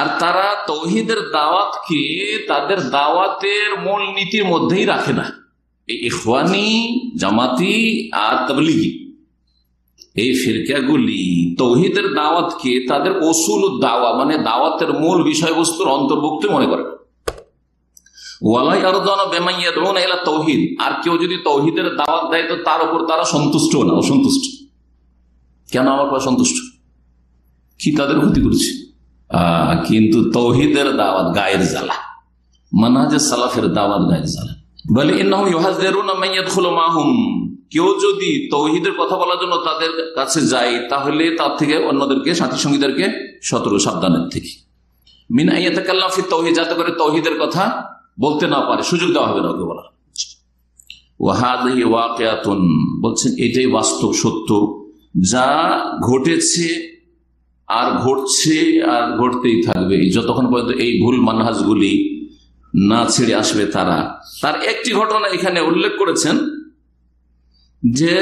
আর তারা তৌহিদের দাওয়াতকে তাদের দাওয়াতের মূল নীতির মধ্যেই রাখে না। ইখওয়ানি, জামাতি আর তবলিগি। এই ফিরকাগুলি তৌহিদের দাওয়াতকে তাদের অসুল দাওয়া মানে দাওয়াতের মূল বিষয়বস্তুর অন্তর্ভুক্ত মনে করে। তৌহিদ। আর কেউ যদি তৌহিদের দাওয়াত দেয়, তো তার উপর তারা সন্তুষ্ট না, অসন্তুষ্ট। কেন আমার সন্তুষ্ট? কি তাদের ক্ষতি করছে? কিন্তু তৌহিদের দাওয়াত গায়ের জ্বালা। মানহাজে সালাফের দাওয়াত গায়ের জ্বালা। বলে মাহুম। কেউ যদি তৌহিদের কথা বলার জন্য তাদের কাছে যায়, তাহলে তার থেকে অন্যদেরকে সাথী সঙ্গীদেরকে সতর্ক সাবধানের থেকে। মিন আইয়াতাকাল্লাম ফি তৌহিদ, যাতে করে তৌহিদের কথা বলতে না পারে, সুযোগ দেওয়া হবে না ওকে বলা ওয়াহাদিহি ওয়াকিয়াতুন, বলছেন, এটাই বাস্তব সত্য। যা ঘটেছে আর ঘটছে আর ঘটতেই থাকবে। যতক্ষণ পর্যন্ত এই ভুল মানহাজগুলি না ছেড়ে আসবে তারা। তার একটি ঘটনা এখানে উল্লেখ করেছেন যে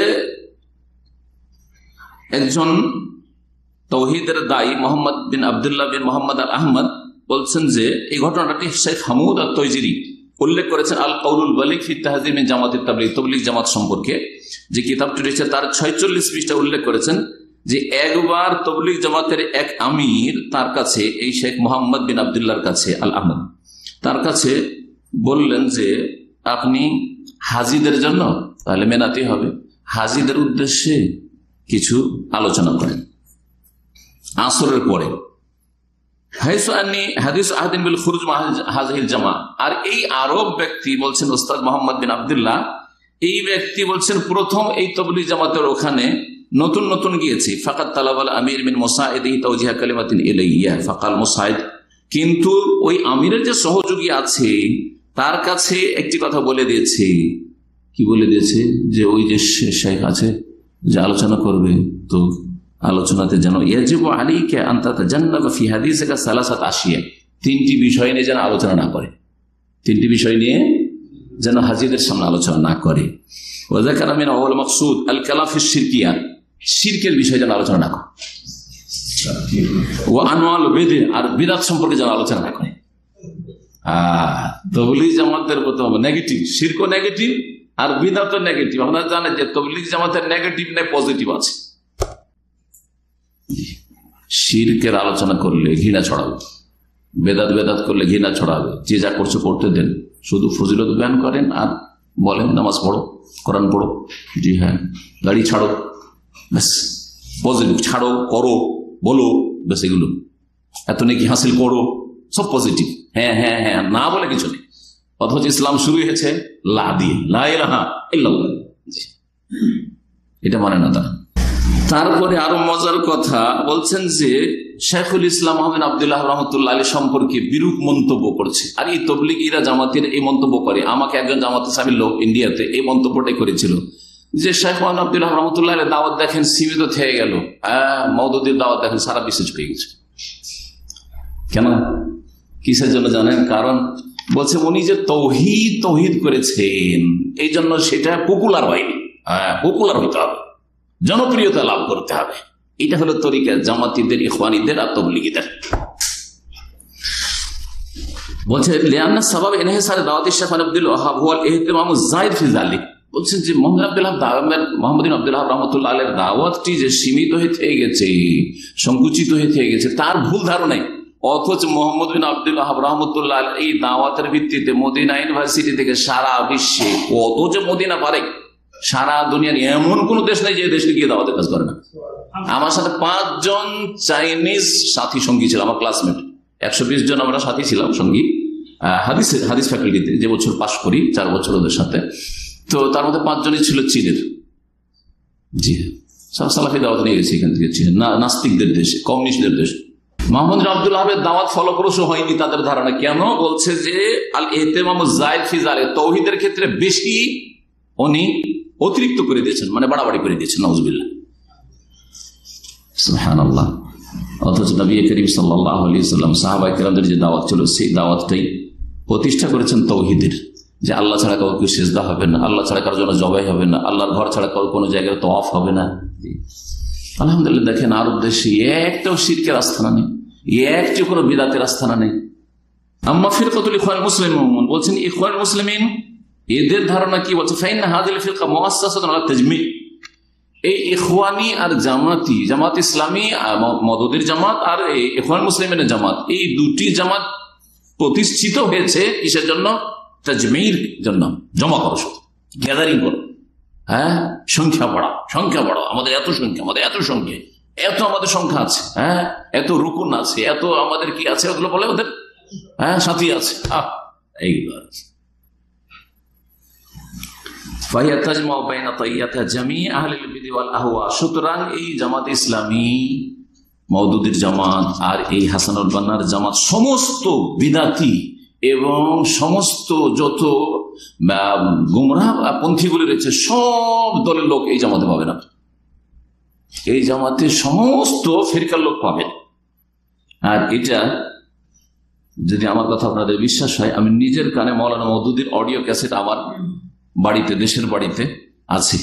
একজন তৌহিদের দায়ী মোহাম্মদ বিন আবদুল্লাহ বিন মোহাম্মদ আল আহমদ বলছেন যে, এই ঘটনাটি শেখ হামুদ আর তৈজিরি উল্লেখ করেছেন আল কৌরুল বালিক ফি তাহাজিমিন জামাতের তাবলিগ তবলিগ জামাত সম্পর্কে। যে কিতাবটি রয়েছে তার ছয়চল্লিশ পৃষ্ঠা উল্লেখ করেছেন। যে একবার তবলিগ জামাতের এক আমির তার কাছে, এই শেখ মোহাম্মদ বিন আবদুল্লাহর কাছে আল আহমদ তার কাছে বললেন যে, আপনি হাজিদের জন্য তাহলে মেনাতে হবে। হাজিদের উদ্দেশ্যে কিছু আলোচনা করেন। আসরের পরে আর এই আরব ব্যক্তি বলছেন, ওস্তাদ মোহাম্মদ বিন আবদুল্লাহ। এই ব্যক্তি বলছেন, প্রথম এই তবলি জামাতের ওখানে নতুন নতুন গিয়েছি। ফাকাত তালাবাল আমির বিন মোসাইদ তৌজিহা কালিমাতিন ইলাইয়া। ফাকাল মোসাইদ। কিন্তু ওই আমিরের যে সহযোগী আছে, তার কাছে একটি কথা বলে দিয়েছে। কি বলে দিয়েছে? যে ওই যে শেখ আছে, যে আলোচনা করবে, তো আলোচনাতে যেন ইয়াজিব আলীকে আন্তাত জান্নাফি হাদিসেকা সালাসাত আসিয়া তিনটি বিষয় নিয়ে যেন আলোচনা না করে। তিনটি বিষয় নিয়ে যেন হাজিদের সামনে আলোচনা না করে। ওজাকার আমিন আউল মকসুদ আল কালাফিস সিরকিয়া সিরকের বিষয়ে যেন আলোচনা না করে। ও আনোয়াল বেদে আর বিরাট সম্পর্কে যেন আলোচনা না করে। তবলিগ জামাতের নেগেটিভ শির্ক নেগেটিভ আর বিদাত নেগেটিভ আপনারা জানেন যে তবলিগ জামাতের নেগেটিভ নেই পজিটিভ আছে। শিরকের আলোচনা করলে ঘৃণা ছড়াবে। বেদাত বেদাত করলে ঘৃণা ছড়াবে। যে যা করছে করতে দেন। শুধু ফজিলত বয়ান করেন আর বলেন, নামাজ পড়ো, কোরআন পড়ো। জি হ্যাঁ গাড়ি ছাড়ো। ব্যাস পজিটিভ ছাড়ো, করো, বলো, ব্যাস এগুলো। এত নাকি হাসিল করো, সব পজিটিভ হ্যাঁ হ্যাঁ হ্যাঁ না বলে কিছু নেই। অথচ ইসলাম শুরু হয়েছে লা দিয়ে এটা মানে না তারা। তারপরে আরও মজার কথা, বলছেন যে শেখুল ইসলাম আহমেদ আবদুল্লাহ রহমতুল্লাহ আলী সম্পর্কে বিরূপ মন্তব্য করছে। আর এই তবলিগিরা জামাতের এই মন্তব্য করে। আমাকে একজন জামাতে সামিল লোক ইন্ডিয়াতে এই মন্তব্যটাই করেছিল। যে শেখ মোহাম্মদ আবদুল্লাহ রহমতুল্লাহ দাওয়াত দেখেন, সীমিত থেকে গেল। হ্যাঁ দাওয়াত দেখেন, সারা বিশ্বে ছুটে গেছে। কেন? কিসের জন্য জানেন? কারণ বলছে, উনি যে তৌহিদ তৌহিদ করেছেন এই জন্য সেটা পপুলার হয়নি। হ্যাঁ পপুলার হইতে হবে। জনপ্রিয়তা লাভ করতে হবে। এটা হলো তরিকা জামাতিদের ইখওয়ানিদের আর তবলিগীদের। বলছে লিয়ান্না সাবাব এনহেসারে দাওয়াতি শেখ আব্দুল ওয়াহাব হুয়াল ইহতিমাম যায়েদ ফি যালিক। বলছেন যে মোহাম্মদ আব্দুল্লাহ আহমেদ মোহাম্মদ আব্দুল্লাহ রহমতুল্লাহ আলের দাওয়াতটি যে সীমিত হয়ে থেকে গেছে সংকুচিত হয়ে থেকে গেছে তার ভুল ধারণাই অথচ মোহাম্মদ বিন আব্দুল্লাহ রহমতুল্লাহ এই দাওয়াতের ভিত্তিতে মদিনা ইউনিভার্সিটি থেকে সারা বিশ্বে কত যে মদিনা পারে সারা দুনিয়ার এমন কোন দেশ নেই যে দেশে গিয়ে দাওয়াতের কাজ করে না। আমার সাথে পাঁচজন চাইনিজ সাথী সঙ্গী ছিল আমার ক্লাসমেট একশো বিশ জন আমরা সাথী ছিলাম সঙ্গী। হাদিস হাদিস ফ্যাকাল্টিতে যে বছর পাশ করি চার বছর ওদের সাথে। তো তার মধ্যে পাঁচজনই ছিল চীনের। জি সব সালাফি দাওয়াত নিয়ে গেছে এখান থেকে চীনের নাস্তিকদের দেশে, কমিউনিস্টদের দেশে। মোহাম্মদ আব্দুল আহমেদ দাওয়াত ফলপ্রসূ হয়নি তাদের ধারণা। কেন? বলছে যে আল এহতেমাম জায়দ ফিজারে তৌহিদের ক্ষেত্রে বেশি উনি অতিরিক্ত করে দিয়েছেন মানে বাড়াবাড়ি করে দিয়েছেন নজবিল্লা আল্লাহ অথচ করিম আলী সাল্লাম সাহাবাই কেরামদের যে দাওয়াত ছিল, সেই দাওয়াতটাই প্রতিষ্ঠা করেছেন তৌহিদের। যে আল্লাহ ছাড়া কাউকে সেজদা হবে না, আল্লাহ ছাড়া কারোর জন্য জবাই হবে না, আল্লাহর ঘর ছাড়া কারও কোনো জায়গায় তো অফ হবে না। আলহামদুলিল্লাহ, দেখেন আরব দেশে একটাও শিরকের আস্থানা নেই, একটি কোনো বিদাতের আস্থানা নেই। আম্মা ফিরকতুল ইখওয়ান মুসলিম বলছেন ইখওয়ান মুসলিমিন, এদের ধারণা কি বলছে? ফাইন হাজিল ফিরকা আলা তাজমি এই ইখওয়ানি আর জামাতি, জামাত ইসলামী মদদের জামাত আর এই ইখওয়ান মুসলিমের জামাত, এই দুটি জামাত প্রতিষ্ঠিত হয়েছে কিসের জন্য? তাজমির জন্য জমা করো শুধু। গ্যাদারিং করো। হ্যাঁ? সংখ্যা বাড়া সংখ্যা বাড়াও। আমাদের এত সংখ্যা, আমাদের এত সংখ্যা, এত আমাদের সংখ্যা আছে হ্যাঁ? এত রুকুন আছে, এত আমাদের কি আছে ওগুলো বলে ওদের? হ্যাঁ? সাথী আছে। এইগুলো আছে আর এই হাসানুল জামাত সমস্ত বিদাতি এবং সমস্ত যত গুমরাহ পন্থীগুলি রয়েছে, সব দলের লোক এই জামাতে পাবে না। এই জামাতে সমস্ত ফিরকার লোক পাবেন আর এটা যদি আমার কথা আপনাদের বিশ্বাস হয়, আমি নিজের কানে মৌলানা মৌদুদির অডিও ক্যাসেট আমার বাড়িতে, দেশের বাড়িতে আছে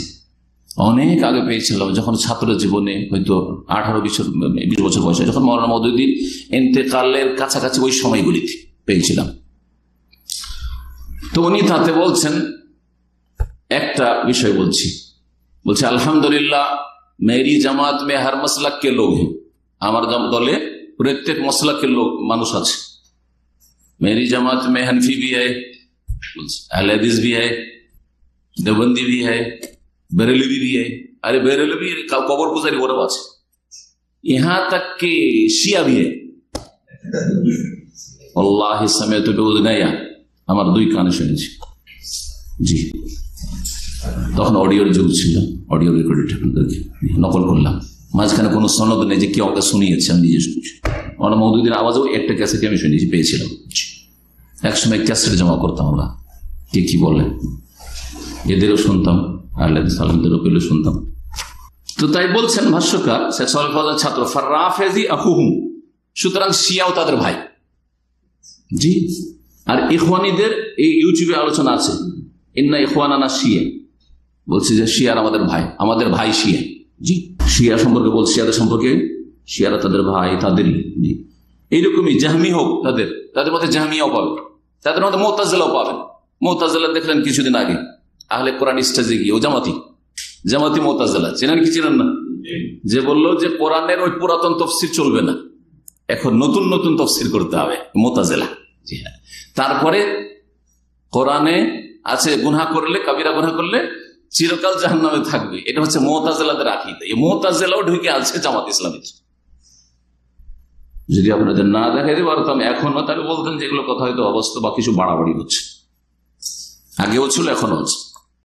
অনেক আগে পেয়েছিলাম, যখন ছাত্র জীবনে হয়তো আঠারো বছর বিশ বছর বয়সে, যখন মৌলানা মৌদুদ্দিন এন্তেকালের কাছাকাছি ওই সময়গুলিতে পেয়েছিলাম। তো উনি তাতে বলছেন একটা বিষয় বলছি বলছে আলহামদুলিল্লাহ মেরি জামাত মে হর মসলাক কে লোক हैं আমার জাম- দলে প্রত্যেক মসলাকের লোক মানুষ আছে मेरी जमात में हनफी भी है अहल हदीस भी है देवबंदी भी है बरेलवी भी है अरे बरेलवी का कबर पुजारी गौरव আছে यहाँ तक कि शिया भी है अल्लाह समय तो বেউদনায়া আমার দুই কানে শুনেছি। জি। তখন অডিওর যুগ ছিল। অডিও রেকর্ডেড নকল করলাম। মাঝখানে কোনো সনদ নেই যে কেউ আমাকে শুনিয়েছে, আমি নিজে শুনেছি। আমার মৌদুদ্দিন আওয়াজও একটা ক্যাসেটে আমি শুনেছি, পেয়েছিলাম। একসময় ক্যাসেট জমা করতাম আমরা। কে কি বলে? এদেরও শুনতাম আল্লাহ সালামদেরও পেলে শুনতাম। তো তাই বলছেন ভাষ্যকার ছাত্র ফারাফেজি আহুহুম সুতরাং শিয়াও তাদের ভাই। জি। আর ইখওয়ানিদের এই ইউটিউবে আলোচনা আছে। ইন্না ইখওয়ানানা শিয়া। বলছে যে শিয়ার আমাদের ভাই। আমাদের ভাই শিয়া। জি। শিয়া সম্পর্কে বলছে। শিয়াদের সম্পর্কে? শিয়ারা তাদের ভাই তাদেরই জি। এইরকমই জাহমি হোক তাদের। তাদের মধ্যে জাহমিয়াও পাবে। তাদের মধ্যে মোতাজেলাও পাবেন মোতাজেলা দেখলেন কিছুদিন আগে। আহলে কোরআন স্টেজে গিয়ে ও জামাতি। জামাতি মোতাজেলা চেনেন কি চেনেন না? যে বলল যে কোরআনের ওই পুরাতন তফসির চলবে না। এখন নতুন নতুন তফসির করতে হবে মোতাজেলা জি হ্যাঁ। তারপরে কোরআনে আছে গুনা করলে, কাবিরা গুনা করলে চিরকাল জাহান নামে থাকবে। এটা হচ্ছে মোহতাজেলাদের আকিদা। এই মোহতাজেলাও ঢুকে আছে জামাত ইসলামের। যদি আপনাদের না দেখাইতে পারতাম এখনও তাহলে বলতেন যে এগুলো কথা হয়তো অবস্থা বা কিছু বাড়াবাড়ি হচ্ছে। আগেও ছিল এখনও হচ্ছে।